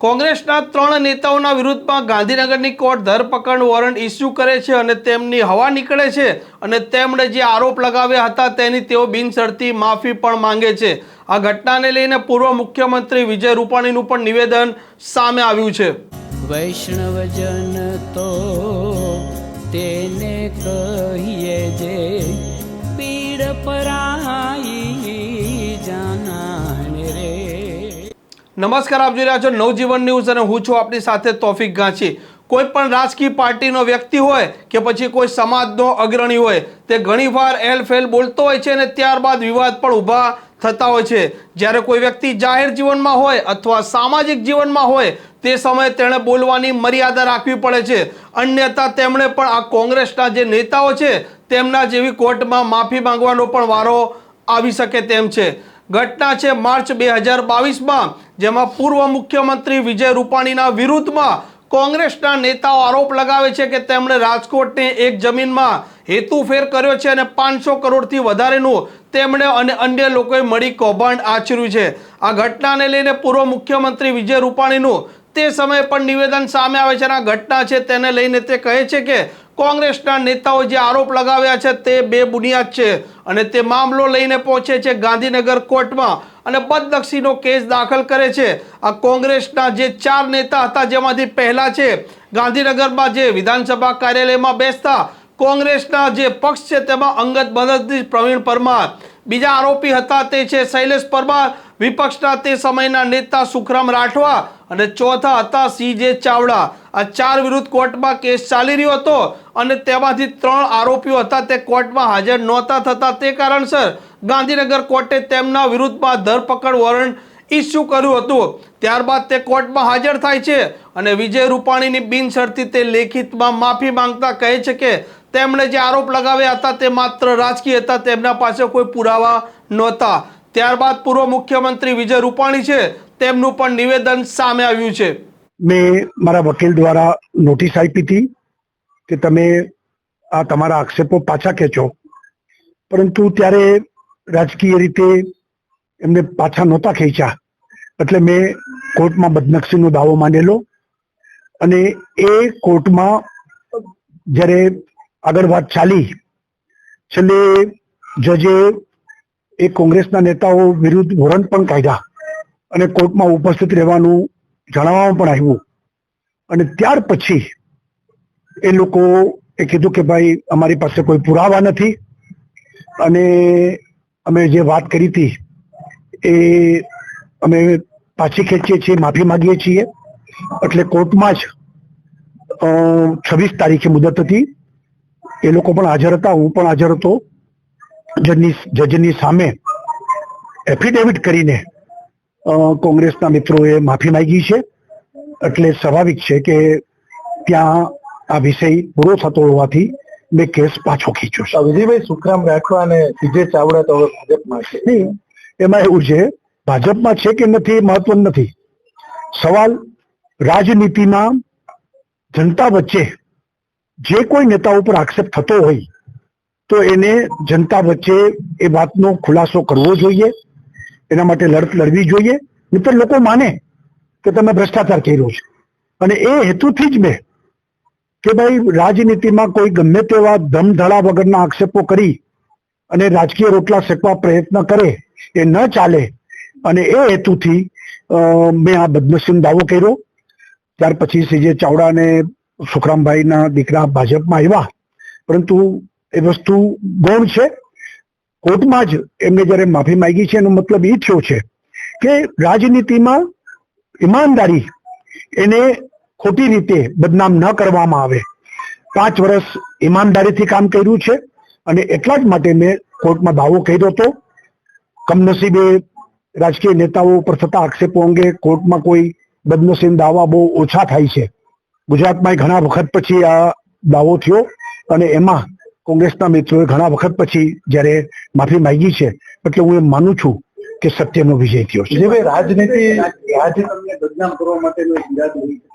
કોંગ્રેસના ત્રણ નેતાઓના વિરુદ્ધમાં ગાંધીનગરની કોર્ટ ધરપકડ વોરંટ ઇસ્યુ કરે છે અને તેમની હવા નીકળે છે અને તેમણે જે આરોપ લગાવ્યા હતા તેની તેઓ બિનશરતી માફી પણ માંગે છે. આ ઘટનાને લઈને પૂર્વ મુખ્યમંત્રી વિજય રૂપાણીનું પણ નિવેદન સામે આવ્યું છે. વૈષ્ણવજન તો તેને કહીએ જે પીડ પરાઈ નમસ્કાર, આપ જોઈ રહ્યા છો નવજીવન ન્યૂઝ અને હું છું આપની સાથે તોફિક ગાંચી. કોઈ પણ રાજકીય પાર્ટીનો વ્યક્તિ હોય કે પછી કોઈ સમાજનો અગ્રણી હોય, તે ઘણીવાર એલફેલ બોલતો હોય છે અને ત્યારબાદ વિવાદ પણ ઊભા થતા હોય છે. જ્યારે કોઈ વ્યક્તિ જાહેર જીવનમાં હોય અથવા સામાજિક જીવનમાં હોય, તે સમયે તેણે બોલવાની મર્યાદા રાખવી પડે છે. અન્યથા, તેમણે પણ આ કોંગ્રેસના જે નેતાઓ છે, તેમના જેવી કોર્ટમાં માફી માંગવાનો પણ વારો આવી શકે તેમ છે. ઘટના છે માર્ચ બે હજાર બાવીસમાં, જેમાં પૂર્વ મુખ્યમંત્રી વિજય રૂપાણીના વિરુદ્ધમાં કોંગ્રેસના નેતાઓ આરોપ લગાવે છે કે તેમણે રાજકોટને એક જમીનમાં હેતુફેર કર્યો છે અને પાંચસો કરોડથી વધારેનું તેમણે અને અન્ય લોકોએ મળી કૌભાંડ આચર્યું છે. આ ઘટનાને લઈને પૂર્વ મુખ્યમંત્રી વિજય રૂપાણીનું તે સમયે પણ નિવેદન સામે આવે છે અને આ ઘટના છે તેને લઈને તે કહે છે કે કોંગ્રેસના નેતાઓ જે આરોપ લગાવ્યા છે તે બે બુનિયાદ છે અને તે મામલો લઈને પહોંચે છે ગાંધીનગર કોર્ટમાં અને બદનક્ષીનો કેસ દાખલ કરે છે. આ કોંગ્રેસના જે ચાર નેતા હતા જેમાંથી પહેલા છે ગાંધીનગરમાં જે વિધાનસભા કાર્યાલયમાં બેસતા, કોંગ્રેસના જે પક્ષ છે તેમાં અંગત મદદનીશ પ્રવીણ પરમાર. બીજા આરોપી હતા તે છે શૈલેષ પરમાર વિપક્ષના તે સમયના નેતા સુખરામ રાઠવા અને ચોથા હતા સીજે ચાવડા. આ ચાર વિરુદ્ધ કોર્ટમાં કેસ ચાલી રહ્યો હતો અને તેમાંથી ત્રણ આરોપીઓ હતા. તે કોર્ટમાં હાજર નહોતા થતા તે કારણસર ગાંધીનગર કોર્ટે તેમના વિરુદ્ધમાં ધરપકડ વોરંટ ઇસ્યુ કર્યું હતું. ત્યારબાદ તે કોર્ટમાં હાજર થાય છે અને વિજય રૂપાણીની બિનશરતી તે લેખિતમાં માફી માંગતા કહે છે કે તેમણે જે આરોપ લગાવ્યા હતા તે માત્ર રાજકીય હતા. તેમના પાસે કોઈ પુરાવા નહોતા. ત્યારબાદ પૂર્વ મુખ્યમંત્રી વિજય રૂપાણી છે, તેમનું પણ નિવેદન સામે આવ્યું છે. મેં મારા વકીલ દ્વારા નોટિસ આપી હતી કે તમે આ તમારા આક્ષેપો પાછા ખેંચો. પરંતુ ત્યારે રાજકીય રીતે એમને પાછા નહોતા ખેંચ્યા. એટલે મેં કોર્ટમાં બદનક્ષીનો દાવો માંડેલો અને એ કોર્ટમાં જ્યારે આગળ વાત ચાલી, છેલ્લે જજે એ કોંગ્રેસના નેતાઓ વિરુદ્ધ વોરંટ પણ કાઢ્યા અને કોર્ટમાં ઉપસ્થિત રહેવાનું જણાવવામાં પણ આવ્યું. અને ત્યાર પછી એ લોકો એ કીધું કે ભાઈ, અમારી પાસે કોઈ પુરાવા નથી. અને અમે જે વાત કરી હતી એ અમે પાછી ખેંચીએ છીએ, માફી માંગીએ છીએ. એટલે કોર્ટમાં જ છવ્વીસ તારીખે મુદત હતી. એ લોકો પણ હાજર હતા, હું પણ હાજર હતો. જજની જજની સામે એફિડેવિટ કરીને કોંગ્રેસના મિત્રોએ માફી માંગી છે. એટલે સ્વાભાવિક છે કે ત્યાં આ વિષય પૂરો થતો હોવાથી મેં કેસ પાછો ખેંચ્યો છે. વિજયભાઈ સુખરામ રાઠવા અને વિજય ચાવડા તો ભાજપમાં છે. નહીં એમાં એવું છે ભાજપમાં છે કે નથી એ મહત્વનું નથી. સવાલ રાજનીતિમાં જનતા વચ્ચે જે કોઈ નેતા ઉપર આક્ષેપ થતો હોય તો એને જનતા વચ્ચે એ વાતનો ખુલાસો કરવો જોઈએ. એના માટે લડત લડવી જોઈએ. નહીતર લોકો માને કે તમે ભ્રષ્ટાચાર કર્યો છે. અને એ હેતુથી જ મેં કે ભાઈ રાજનીતિમાં કોઈ ગમે તેવા ધમધડા વગરના આક્ષેપો કરી અને રાજકીય રોટલા શેકવા પ્રયત્ન કરે, એ ન ચાલે. અને એ હેતુથી મેં આ બદનસીમ દાવો કર્યો. ત્યાર પછી સીજે ચાવડા અને સુખરામભાઈના દીકરા ભાજપમાં આવ્યા. પરંતુ એ વસ્તુ ગૌણ છે. કોર્ટમાં જ એમને જ્યારે માફી માંગી છે, એનો મતલબ એ થયો છે કે રાજનીતિમાં ઈમાનદારી એને ખોટી રીતે બદનામ ન કરવામાં આવે. પાંચ વર્ષ ઈમાનદારીથી કામ કર્યું છે અને એટલા જ માટે મેં કોર્ટમાં દાવો કર્યો હતો. કમનસીબે રાજકીય નેતાઓ ઉપર થતા આક્ષેપો અંગે કોર્ટમાં કોઈ બદનસીબ દાવા બહુ ઓછા થાય છે. ગુજરાતમાં ઘણા વખત પછી આ દાવો થયો અને એમાં કોંગ્રેસના મિત્રોએ ઘણા વખત પછી જ્યારે માફી માંગી છે એટલે હું એમ માનું છું કે સત્યનો વિજય થયો છે. રાજનીતિ બદનામ કરવા માટેનો એક ઈરાદો હોય છે.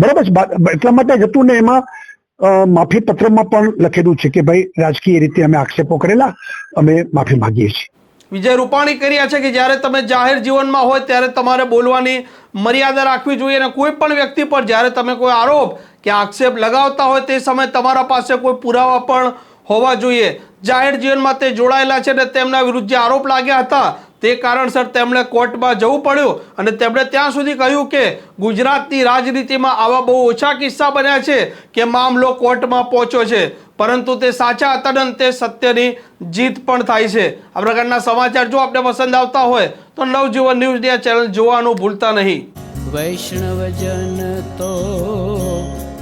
બરાબર છે. એટલા માટે જ હતું ને એમાં માફી પત્રમાં પણ લખેલું છે કે ભાઈ રાજકીય રીતે અમે આક્ષેપો કરેલા અમે માફી માંગીએ છીએ. વિજય રૂપાણી કર્યા છે કે જ્યારે તમે જાહેર જીવનમાં હોય ત્યારે તમારે બોલવાની મર્યાદા રાખવી જોઈએ અને કોઈ પણ વ્યક્તિ પર જ્યારે તમે કોઈ આરોપ કે આક્ષેપ લગાવતા હોય તે સમયે તમારા પાસે કોઈ પુરાવા પણ હોવા જોઈએ. જાહેર જીવનમાં તે જોડાયેલા છે અને તેમના વિરુદ્ધ જે આરોપ લાગ્યા હતા તે કારણસર તેમણે કોર્ટમાં જવું પડ્યું અને તેમણે ત્યાં સુધી કહ્યું કે ગુજરાતની રાજનીતિમાં આવા બહુ ઓછા કિસ્સા બન્યા છે કે મામલો કોર્ટમાં પહોંચ્યો છે. પરંતુ તે સાચા હતા અને તે સત્યની જીત પણ થાય છે. આ પ્રકારના સમાચાર જો આપને પસંદ આવતા હોય તો નવજીવન ન્યૂઝની આ ચેનલ જોવાનું ભૂલતા નહીં. વૈષ્ણવજન તો